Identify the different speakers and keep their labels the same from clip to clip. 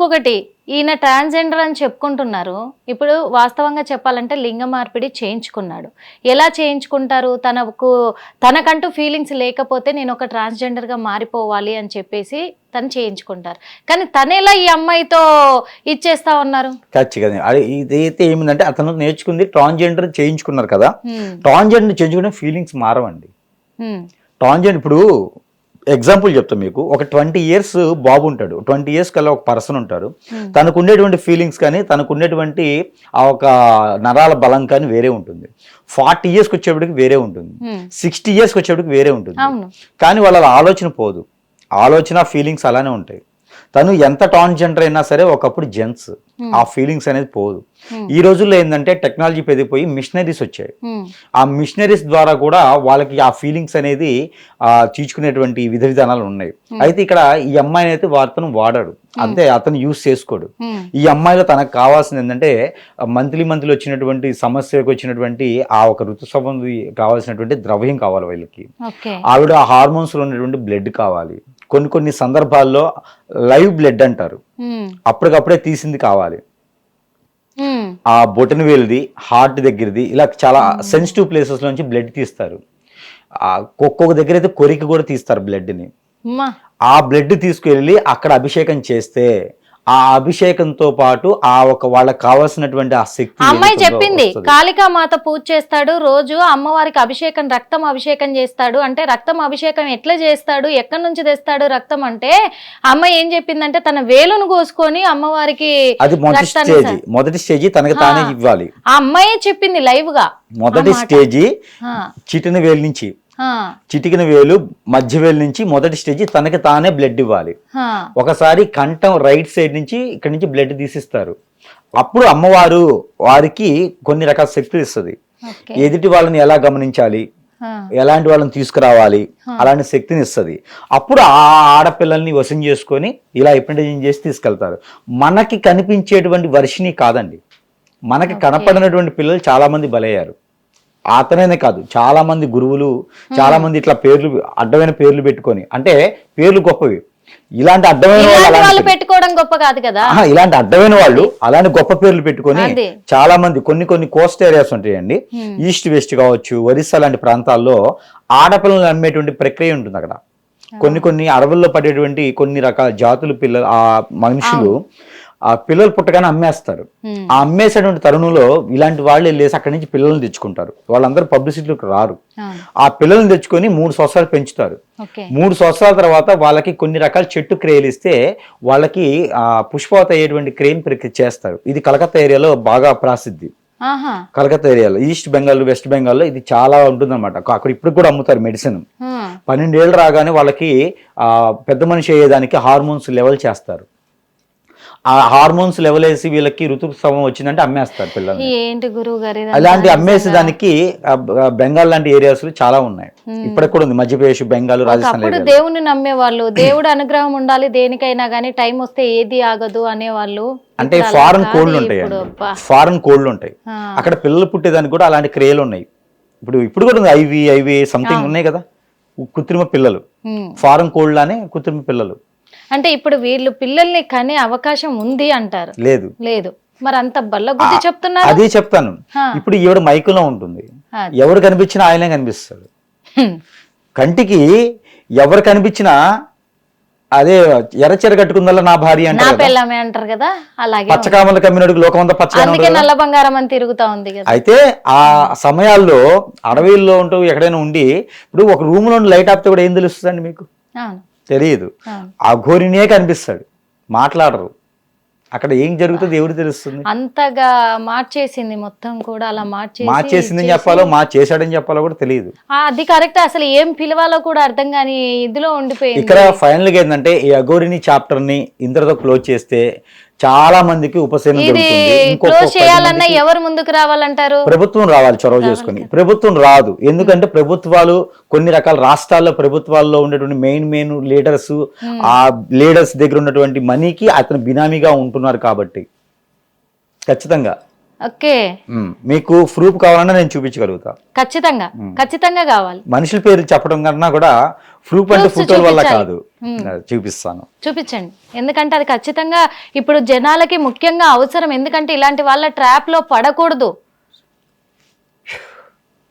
Speaker 1: ఇంకొకటి ఈయన ట్రాన్స్జెండర్ అని చెప్పుకుంటున్నారు. ఇప్పుడు వాస్తవంగా చెప్పాలంటే లింగ మార్పిడి చేయించుకున్నాడు. ఎలా చేయించుకుంటారు? తనకు తనకంటూ ఫీలింగ్స్ లేకపోతే నేను ఒక transgender గా మారిపోవాలి అని చెప్పేసి తను చేయించుకుంటారు. కానీ తను ఎలా ఈ అమ్మాయితో ఇచ్చేస్తా ఉన్నారు?
Speaker 2: ఖచ్చితంగా. అది ఇదైతే ఏమిందంటే అతను నేర్చుకుంది ట్రాన్స్జెండర్ చేయించుకున్నారు కదా. ట్రాన్స్జెండర్ చేయించుకునే ఫీలింగ్స్ మారవండి. ట్రాన్స్జెండర్ ఇప్పుడు ఎగ్జాంపుల్ చెప్తా మీకు. ఒక ట్వంటీ ఇయర్స్ బాబు ఉంటాడు. ట్వంటీ ఇయర్స్ కల్లా ఒక పర్సన్ ఉంటారు
Speaker 1: Hmm.
Speaker 2: తనకు ఉండేటువంటి ఫీలింగ్స్ కానీ తనకు ఉండేటువంటి ఆ ఒక నరాల బలం కానీ వేరే ఉంటుంది. ఫార్టీ ఇయర్స్కి వచ్చేప్పటికి వేరే ఉంటుంది.
Speaker 1: హ్మ్.
Speaker 2: సిక్స్టీ ఇయర్స్కి వచ్చేప్పటికి వేరే ఉంటుంది. కానీ వాళ్ళ ఆలోచన పోదు. ఆలోచన ఫీలింగ్స్ అలానే ఉంటాయి. తను ఎంత ట్రాన్స్జెండర్ అయినా సరే ఒకప్పుడు జెంట్స్ ఆ ఫీలింగ్స్ అనేది పోదు.
Speaker 1: Hmm.
Speaker 2: ఈ రోజుల్లో ఏంటంటే టెక్నాలజీ పెరిగిపోయి మిషనరీస్ వచ్చాయి.
Speaker 1: హ్మ్,
Speaker 2: ఆ మిషనరీస్ ద్వారా కూడా వాళ్ళకి ఆ ఫీలింగ్స్ అనేది ఆ తీర్చుకునేటువంటి విధ విధానాలు ఉన్నాయి. అయితే ఇక్కడ ఈ అమ్మాయిని అయితే వార్తను వాడాడు. అంతే అతను యూస్ చేసుకోడు. ఈ అమ్మాయిలో తనకు కావాల్సింది ఏంటంటే మంత్లీ మంత్లీ వచ్చినటువంటి సమస్యకు వచ్చినటువంటి ఆ ఒక ఋతుస్రావం కావాల్సినటువంటి ద్రవ్యం కావాలి వీళ్ళకి. ఆవిడ హార్మోన్స్లో ఉన్నటువంటి బ్లడ్ కావాలి. కొన్ని కొన్ని సందర్భాల్లో లైవ్ బ్లడ్ అంటారు. అప్పటికప్పుడే తీసింది కావాలి. ఆ బొటన వేలుది హార్ట్ దగ్గరది ఇలా చాలా సెన్సిటివ్ ప్లేసెస్ నుంచి బ్లడ్ తీస్తారు. ఆ ఒక్కొక్క దగ్గర అయితే కొరికి కూడా తీస్తారు బ్లడ్ని. ఆ బ్లడ్ తీసుకెళ్ళి అక్కడ అభిషేకం చేస్తే ఆ అభిషేకంతో పాటు ఆ ఒక వాళ్ళకి కావాల్సినటువంటి ఆ శక్తి
Speaker 1: అమ్మాయి చెప్పింది
Speaker 2: వస్తది.
Speaker 1: కాళికా మాత పూజ చేస్తాడు రోజు అమ్మవారికి అభిషేకం రక్తం అభిషేకం చేస్తాడు అంటే రక్తం అభిషేకం ఎట్లా చేస్తాడు ఎక్కడి నుంచి తెస్తాడు రక్తం అంటే అమ్మాయి ఏం చెప్పిందంటే తన వేలును కోసుకొని అమ్మవారికి
Speaker 2: అది మొదటి స్టేజ్ మొదటి స్టేజ్ తనకి తానే. ఇవ్వాలి
Speaker 1: ఆ అమ్మాయే చెప్పింది లైవ్గా
Speaker 2: మొదటి. స్టేజి చిటిన వేలు నుంచి చిటికిన వేలు మధ్య వేలు నుంచి మొదటి స్టేజ్ తనకి తానే బ్లడ్ ఇవ్వాలి. ఒకసారి కంఠం రైట్ సైడ్ నుంచి ఇక్కడ నుంచి బ్లడ్ తీసిస్తారు. అప్పుడు అమ్మవారు వారికి కొన్ని రకాల శక్తులు ఇస్తుంది. ఎదుటి వాళ్ళని ఎలా గమనించాలి? ఎలాంటి వాళ్ళని తీసుకురావాలి? అలాంటి శక్తిని ఇస్తుంది. అప్పుడు ఆ ఆడపిల్లల్ని వశం చేసుకొని ఇలా ఎప్రిటైజింగ్ చేసి తీసుకెళ్తారు. మనకి కనిపించేటువంటి వర్షిని కాదండి. మనకి కనపడినటువంటి పిల్లలు చాలా మంది బలయ్యారు. అతనేనే కాదు చాలా మంది గురువులు చాలా మంది ఇట్లా పేర్లు అడ్డమైన పేర్లు పెట్టుకొని అంటే పేర్లు గొప్పవి. ఇలాంటి అడ్డమైన వాళ్ళు
Speaker 1: పెట్టుకోవడం గొప్ప కాదు కదా?
Speaker 2: ఇలాంటి అడ్డమైన వాళ్ళు అలాంటి గొప్ప పేర్లు పెట్టుకొని. చాలా మంది కొన్ని కొన్ని కోస్ట్ ఏరియాస్ ఉంటాయండి. ఈస్ట్ వెస్ట్ కావచ్చు ఒరిస్సా లాంటి ప్రాంతాల్లో ఆడపిల్లలు అమ్మేటువంటి ప్రక్రియ ఉంటుంది అక్కడ. కొన్ని కొన్ని అడవుల్లో పడేటువంటి కొన్ని రకాల జాతుల పిల్లలు ఆ మనుషులు ఆ పిల్లలు పుట్టగానే అమ్మేస్తారు. ఆ అమ్మేసేటువంటి తరుణంలో ఇలాంటి వాళ్ళు వెళ్ళేసి అక్కడి నుంచి పిల్లల్ని తెచ్చుకుంటారు. వాళ్ళందరూ పబ్లిసిటీలోకి రారు.
Speaker 1: ఆ,
Speaker 2: పిల్లల్ని తెచ్చుకొని మూడు సంవత్సరాలు పెంచుతారు. మూడు సంవత్సరాల తర్వాత వాళ్ళకి కొన్ని రకాల చెట్టు క్రేలు ఇస్తే వాళ్ళకి ఆ పుష్పవత అయ్యేటువంటి క్రేమ్ ప్రక్రియ చేస్తారు. ఇది కలకత్తా ఏరియాలో బాగా ప్రసిద్ధి. కలకత్తా ఏరియాలో ఈస్ట్ బెంగాల్ వెస్ట్ బెంగాల్లో ఇది చాలా ఉంటుందన్నమాట. అక్కడ ఇప్పుడు కూడా అమ్ముతారు మెడిసిన్. పన్నెండేళ్ళు రాగానే వాళ్ళకి ఆ పెద్ద మనిషి అయ్యేదానికి హార్మోన్స్ లెవెల్ చేస్తారు. ఆ హార్మోన్స్ లెవెల్ వేసి వీళ్ళకి ఋతుస్రావం వచ్చిందంటే అమ్మేస్తారు పిల్లల్ని.
Speaker 1: ఏంటి గురువు గారి
Speaker 2: అలాంటి అమ్మేసేదానికి ఆ, ఆ, బెంగాల్ లాంటి ఏరియాస్ చాలా ఉన్నాయి. ఇప్పటికి కూడా ఉంది. మధ్యప్రదేశ్ బెంగాల్ రాజస్థాన్
Speaker 1: దేవుని నమ్మేవాళ్ళు. దేవుడు అనుగ్రహం ఉండాలి దేనికైనా గానీ టైం వస్తే ఏది ఆగదు అనేవాళ్ళు.
Speaker 2: అంటే ఫారెన్ కోళ్ళు ఉంటాయి. ఫారెన్ కోళ్ళు ఉంటాయి. అక్కడ పిల్లలు పుట్టేదానికి కూడా అలాంటి క్రేలు ఉన్నాయి. ఇప్పుడు ఇప్పుడు కూడా ఉంది. ఐవి ఐవి సంథింగ్ ఉన్నాయి కదా. కృత్రిమ పిల్లలు. ఫారెన్ కోళ్ళనే కృత్రిమ పిల్లలు.
Speaker 1: అంటే ఇప్పుడు వీళ్ళు పిల్లల్ని కనే అవకాశం ఉంది అంటారు.
Speaker 2: లేదు.
Speaker 1: లేదు. మరి అంత బల్లగుద్ది చెప్తున్నారు?
Speaker 2: అదే చెప్తాను. ఇప్పుడు ఈవిడ మైకులో ఉంటుంది. ఎవరు కనిపించినా ఆయనే కనిపిస్తాడు. కంటికి ఎవరు కనిపించినా అదే ఎర్రచెర కట్టుకుందల్లా నా భార్య అంటారు కదా.
Speaker 1: అలాగే.
Speaker 2: పచ్చకామల కమ్మినోడికి
Speaker 1: నల్ల బంగారం అని తిరుగుతా ఉంది
Speaker 2: అయితే ఆ సమయాల్లో అడవిల్లో ఉంటూ ఎక్కడైనా ఉండి ఇప్పుడు ఒక రూమ్లో లైట్ ఆపితే కూడా ఏం తెలుస్తుందండి మీకు? తెలియదు. ఆ. ఘోరినే కనిపిస్తాడు. మాట్లాడరు. అక్కడ ఏం జరుగుతుంది ఎవరు తెలుస్తుంది?
Speaker 1: అంతగా మార్చేసింది మొత్తం కూడా అలా మార్చేసి
Speaker 2: మార్చేసిందని చెప్పాలో మా చేశాడని చెప్పాలో కూడా తెలియదు.
Speaker 1: అది కరెక్ట్ అసలు ఏం పిలవాలో కూడా అర్థం కాని ఇదిలో ఉండిపోయింది.
Speaker 2: ఇక్కడ ఫైనల్గా ఏంటంటే ఈ అఘోరిని చాప్టర్ని ఇంతటితో క్లోజ్ చేస్తే చాలా మందికి ఉపశమనం
Speaker 1: చేయాలన్నా ఎవరు ముందుకు రావాలంటారు?
Speaker 2: ప్రభుత్వం రావాలి చొరవ చేసుకుని. ప్రభుత్వం రాదు. ఎందుకంటే ప్రభుత్వాలు కొన్ని రకాల రాష్ట్రాల్లో ప్రభుత్వాల్లో ఉన్నటువంటి మెయిన్ మెయిన్ లీడర్స్ ఆ లీడర్స్ దగ్గర ఉన్నటువంటి మనీకి అతను బినామీగా ఉంటున్నారు కాబట్టి. ఖచ్చితంగా.
Speaker 1: ఓకే.
Speaker 2: ఉమ్, మీకు ప్రూఫ్ కావాలన్నా నేను చూపించగలుగుతా.
Speaker 1: ఖచ్చితంగా. ఖచ్చితంగా కావాలి.
Speaker 2: మనుషుల పేరు చెప్పడం కన్నా కూడా ప్రూఫ్ అంటే ఫోటోల వల్ల. కాదు అది చూపిస్తాను
Speaker 1: చూపించండి ఎందుకంటే అది ఖచ్చితంగా ఇప్పుడు జనాలకి ముఖ్యంగా అవసరం ఎందుకంటే ఇలాంటి వాళ్ళ ట్రాప్లో పడకూడదు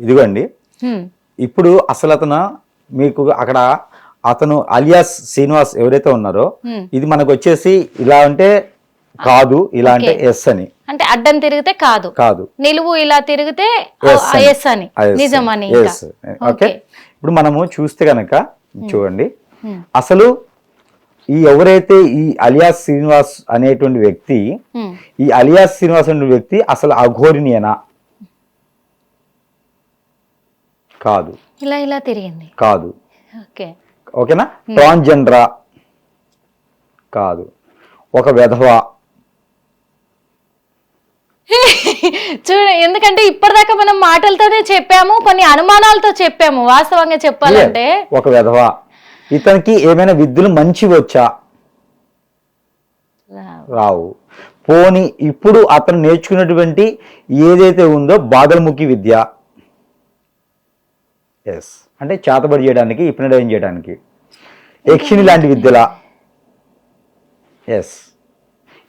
Speaker 2: ఇదిగోండి
Speaker 1: హ్మ్.
Speaker 2: ఇప్పుడు అసలు అతను మీకు అక్కడ అతను అలియాస్ శ్రీనివాస్ ఎవరైతే ఉన్నారో
Speaker 1: Hmm.
Speaker 2: ఇది మనకు వచ్చేసి ఇలా అంటే కాదు ఇలా అంటే. ఎస్ అని
Speaker 1: అంటే అడ్డం తిరిగితే కాదు
Speaker 2: కాదు
Speaker 1: నిలువు ఇలా తిరిగితే. ఎస్ అని. నిజమని.
Speaker 2: ఓకే ఇప్పుడు మనము చూస్తే కనుక చూడండి.
Speaker 1: Hmm.
Speaker 2: అసలు ఈ ఎవరైతే ఈ అలియాస్ శ్రీనివాస్ అనేటువంటి వ్యక్తి ఈ అలియాస్ శ్రీనివాస్ అనే వ్యక్తి అసలు అఘోరినియనా కాదు.
Speaker 1: ఇలా ఇలా తిరిగింది.
Speaker 2: కాదు.
Speaker 1: ఓకే.
Speaker 2: ఓకేనా? ట్రాన్జెండరా కాదు. ఒక విధవ?
Speaker 1: చూడ ఎందుకంటే ఇప్పటిదాకా మనం మాటలతోనే చెప్పాము కొన్ని అనుమానాలతో చెప్పాము వాస్తవంగా చెప్పాలంటే.
Speaker 2: ఒక విధవ ఇతనికి ఏమైనా విద్యలు మంచి వచ్చా రావు. పోని ఇప్పుడు అతను నేర్చుకున్నటువంటి ఏదైతే ఉందో బాదల్ముఖి విద్య. ఎస్ అంటే చేతబడి చేయడానికి ఇప్నడైన్ చేయడానికి. యక్షిణి లాంటి విద్యల. ఎస్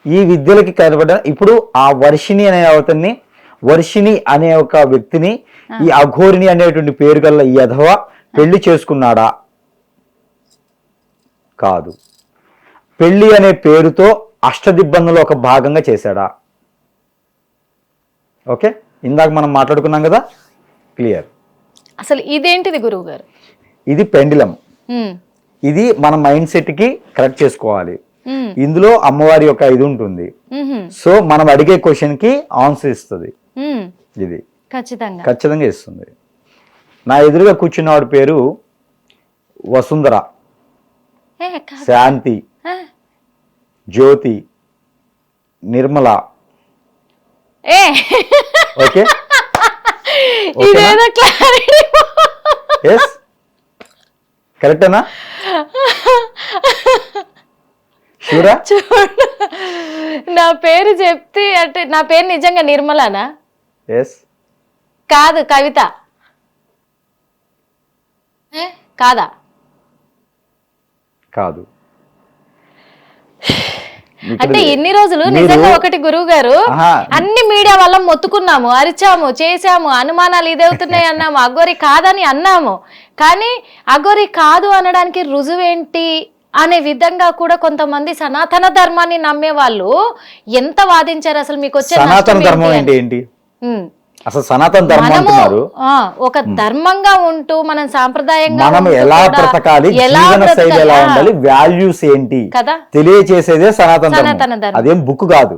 Speaker 2: ఈ విద్యలకి కనబడ ఇప్పుడు ఆ వర్షిణి అనే అవతన్ని వర్షిణి అనే ఒక వ్యక్తిని ఈ అఘోరిని అనేటువంటి పేరు గల ఈ అధవ పెళ్ళి చేసుకున్నాడా? కాదు. పెళ్ళి అనే పేరుతో అష్టదిబ్బందులో ఒక భాగంగా చేశాడా? ఓకే? ఇందాక మనం మాట్లాడుకున్నాం కదా? క్లియర్.
Speaker 1: అసలు ఇదేంటిది గురువు గారు
Speaker 2: ఇది పెండిలం. ఇది మన మైండ్ సెట్కి కరెక్ట్ చేసుకోవాలి. ఇందులో అమ్మవారి యొక్క ఇది ఉంటుంది. సో మనం అడిగే క్వశ్చన్కి ఆన్సర్ ఇస్తుంది. ఇది.
Speaker 1: ఖచ్చితంగా.
Speaker 2: ఖచ్చితంగా ఇస్తుంది. నా ఎదురుగా కూర్చున్నవాడి పేరు వసుంధర. శాంతి. జ్యోతి. నిర్మల. ఓకే? కరెక్టేనా
Speaker 1: చూడు? నా పేరు చెప్తే అంటే నా పేరు నిజంగా నిర్మలానా?
Speaker 2: ఎస్
Speaker 1: కాదు కవిత. కాదా?
Speaker 2: కాదు.
Speaker 1: అంటే ఇన్ని రోజులు నిజంగా ఒకటి గురువు గారు. అన్ని మీడియా వల్ల మొత్తుకున్నాము అరిచాము చేశాము అనుమానాలు ఇదవుతున్నాయి అన్నాము అగోరి కాదని అన్నాము. కానీ అగోరి కాదు అనడానికి రుజువేంటి? అనే విధంగా కూడా కొంతమంది సనాతన ధర్మాన్ని నమ్మే వాళ్ళు ఎంత వాదించారు అసలు మీకు వచ్చే
Speaker 2: సనాతన ధర్మం
Speaker 1: ఏంటి?
Speaker 2: ఏంటి. అసలు సనాతన ధర్మం అంటున్నారు.
Speaker 1: ఒక ధర్మంగా ఉంటూ మనం సాంప్రదాయంగా
Speaker 2: మనం ఎలా బ్రతకాలి? జీవన శైలి? ఎలా ఉండాలి? వాల్యూస్ ఏంటి?
Speaker 1: కదా?
Speaker 2: తెలియచేసేదే సనాతన ధర్మం. అదేం బుక్ కాదు.